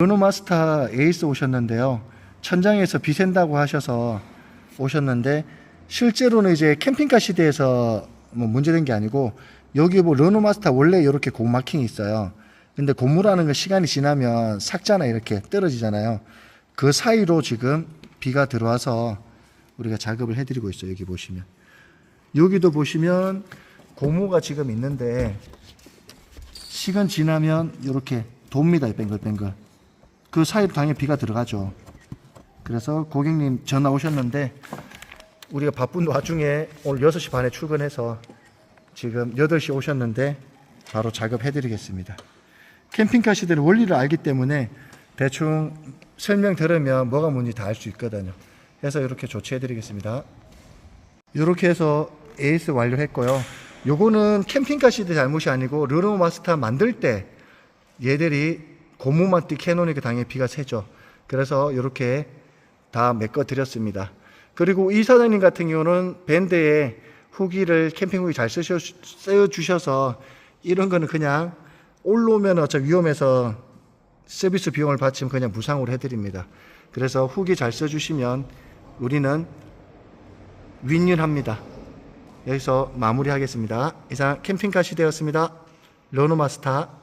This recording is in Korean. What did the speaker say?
르노마스터 에이스 오셨는데요. 천장에서 비 샌다고 하셔서 오셨는데 실제로는 이제 캠핑카 시대에서 뭐 문제된 게 아니고 여기 뭐 르노 마스터 원래 이렇게 고마킹이 있어요. 근데 고무라는 건 시간이 지나면 삭잖아 이렇게 떨어지잖아요. 그 사이로 지금 비가 들어와서 우리가 작업을 해드리고 있어요. 여기 보시면 여기도 보시면 고무가 지금 있는데 시간 지나면 이렇게 돕니다. 이 뱅글뱅글. 그 사이로 당연히 비가 들어가죠. 그래서 고객님 전화 오셨는데 우리가 바쁜 와중에 오늘 6시 반에 출근해서 지금 8시 오셨는데 바로 작업해 드리겠습니다. 캠핑카 시대의 원리를 알기 때문에 대충 설명 들으면 뭐가 뭔지 다 알 수 있거든요. 그래서 이렇게 조치해 드리겠습니다. 이렇게 해서 에이스 완료했고요. 요거는 캠핑카 시대 잘못이 아니고 르노 마스터 만들 때 얘들이 고무만 띠 캐놓으니까 당연히 비가 새죠. 그래서 이렇게 다 메꿔 드렸습니다. 그리고 이 사장님 같은 경우는 밴드에 후기를 캠핑 후기 잘 쓰셔, 써주셔서 이런 거는 그냥 올라오면 어차피 위험해서 서비스 비용을 받치면 그냥 무상으로 해드립니다. 그래서 후기 잘 써주시면 우리는 윈윈합니다. 여기서 마무리하겠습니다. 이상 캠핑카 시대였습니다. 러너마스터